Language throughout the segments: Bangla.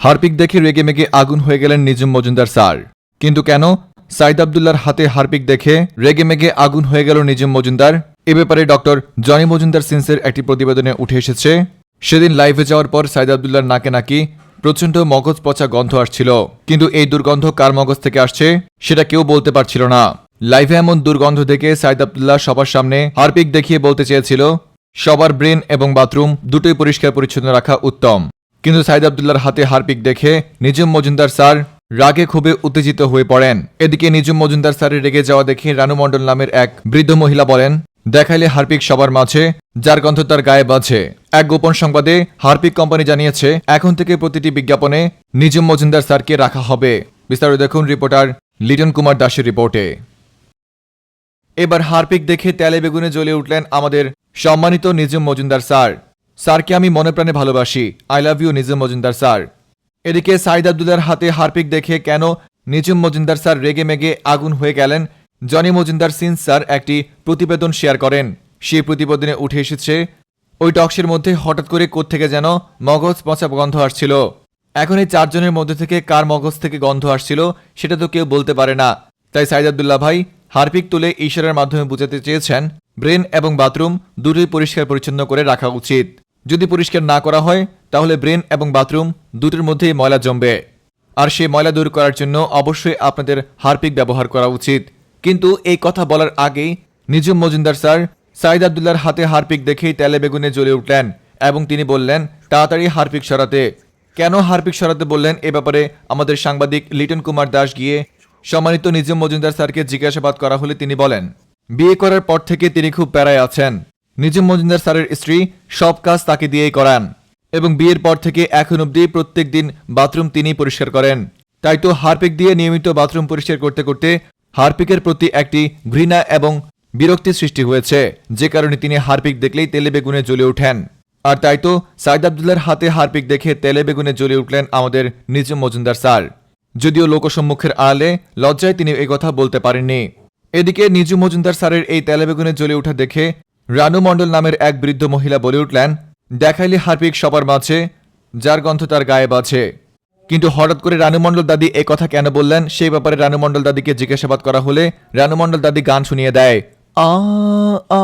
হারপিক দেখে রেগে মেগে আগুন হয়ে গেলেন নিজুম মজুমদার স্যার। কিন্তু কেন? সাইদ আবদুল্লার হাতে হারপিক দেখে রেগে মেগে আগুন হয়ে গেল নিজুম মজুমদার। এ ব্যাপারে ডক্টর জনি মজুমদার সিন্সের একটি প্রতিবেদনে উঠে এসেছে। সেদিন লাইভে যাওয়ার পর সাইদ আবদুল্লার নাকে নাকি প্রচণ্ড মগজ পচা গন্ধ আসছিল। কিন্তু এই দুর্গন্ধ কার মগজ থেকে আসছে, সেটা কেউ বলতে পারছিল না। লাইভে এমন দুর্গন্ধ দেখে সাইদ আবদুল্লাহ সবার সামনে হারপিক দেখিয়ে বলতে চেয়েছিল, সবার ব্রেন এবং বাথরুম দুটোই পরিষ্কার পরিচ্ছন্ন রাখা উত্তম। কিন্তু সাইদ আবদুল্লার হাতে হারপিক দেখে নিজুম মজুমদার স্যার রাগে খুবই উত্তেজিত হয়ে পড়েন। এদিকে নিজুম মজুমদার স্যারের রেগে যাওয়া দেখে রানু মণ্ডল নামের এক বৃদ্ধ মহিলা বলেন, দেখাইলে হারপিক সবার মাঝে, যার গন্ধ তার গায়ে বাজে এক গোপন সংবাদে হারপিক কোম্পানি জানিয়েছে, এখন থেকে প্রতিটি বিজ্ঞাপনে নিজুম মজুমদার স্যারকে রাখা হবে। বিস্তারিত দেখুন রিপোর্টার লিটন কুমার দাসের রিপোর্টে। এবার হারপিক দেখে তেলে বেগুনে জ্বলে উঠলেন আমাদের সম্মানিত নিজুম মজুমদার স্যার। স্যারকে আমি মনে প্রাণে ভালোবাসি। I love you Nijum Majumdar sir. এদিকে সাইদ আবদুল্লার হাতে হারপিক দেখে কেন নিজুম মজুমদার স্যার রেগে মেগে আগুন হয়ে গেলেন? জনি মজুমদার সিন স্যার একটি প্রতিবেদন শেয়ার করেন। সেই প্রতিবেদনে উঠে এসেছে, ওই টক্সের মধ্যে হঠাৎ করে কোত্থেকে যেন মগজ পচা গন্ধ আসছিল। এখন এই চারজনের মধ্যে থেকে কার মগজ থেকে গন্ধ আসছিল সেটা তো কেউ বলতে পারে না। তাই সাইদ আবদুল্লাহ ভাই হারপিক তুলে ইশারার মাধ্যমে বুঝাতে চেয়েছেন, ব্রেন এবং বাথরুম দুটোই পরিষ্কার পরিচ্ছন্ন করে রাখা উচিত। যদি পরিষ্কার না করা হয়, তাহলে ব্রেন এবং বাথরুম দুটোর মধ্যেই ময়লা জমবে। আর সেই ময়লা দূর করার জন্য অবশ্যই আপনাদের হারপিক ব্যবহার করা উচিত। কিন্তু এই কথা বলার আগেই নিজুম মজুমদার স্যার, সাইদ আবদুল্লার হাতে হারপিক দেখেই তেলে বেগুনে জ্বলে উঠলেন এবং তিনি বললেন, তাড়াতাড়ি হারপিক সরাতে। কেন হারপিক সরাতে বললেন এ ব্যাপারে আমাদের সাংবাদিক লিটন কুমার দাস গিয়ে সম্মানিত নিজুম মজুমদার স্যারকে জিজ্ঞাসাবাদ করা হলে তিনি বলেন, বিয়ে করার পর থেকে তিনি খুব প্যারায় আছেন। নিজুম মজুমদার স্যারের স্ত্রী সব কাজ তাকে দিয়েই করান এবং বিয়ের পর থেকে এখন অবধি প্রত্যেক দিন বাথরুম তিনি পরিষ্কার করেন। তাই তো হারপিক দিয়ে নিয়মিত বাথরুম পরিষ্কার করতে করতে হারপিকের প্রতি একটি ঘৃণা এবং বিরক্তি সৃষ্টি হয়েছে। যে কারণে তিনি হারপিক দেখলেই তেলে বেগুনে জ্বলে ওঠেন। আর তাই তো সাইদ আবদুল্লার হাতে হারপিক দেখে তেলে বেগুনে জ্বলে উঠলেন আমাদের নিজুম মজুমদার স্যার। যদিও লোকসম্মুখের আড়ালে লজ্জায় তিনি কথা বলতে পারেননি। এদিকে নিজু মজুমদার স্যারের এই তেলেবেগুনে জ্বলে ওঠা দেখে রানু মণ্ডল নামের এক বৃদ্ধ মহিলা বলে উঠলেন, দেখাইলে হারপিক সবার মাঝে, যার গন্ধ তার গায়ে বাজে। কিন্তু হঠাৎ করে রানু মণ্ডল দাদি এ কথা কেন বললেন, সেই ব্যাপারে রানু মণ্ডল দাদিকে জিজ্ঞাসাবাদ করা হলে রানু মণ্ডল দাদি গান শুনিয়ে দেয়, আ আ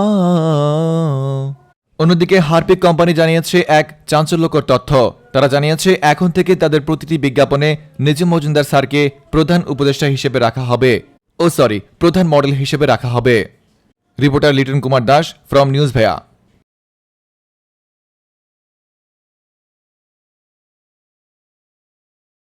অন্যদিকে হারপিক কোম্পানি জানিয়েছে এক চাঞ্চল্যকর তথ্য। তারা জানিয়েছে, এখন থেকে তাদের প্রতিটি বিজ্ঞাপনে নিজুম মজুমদার স্যারকে প্রধান উপদেষ্টা হিসেবে রাখা হবে। ও সরি, প্রধান মডেল হিসেবে রাখা হবে। Reporter Liton Kumar Das from news ভাইয়া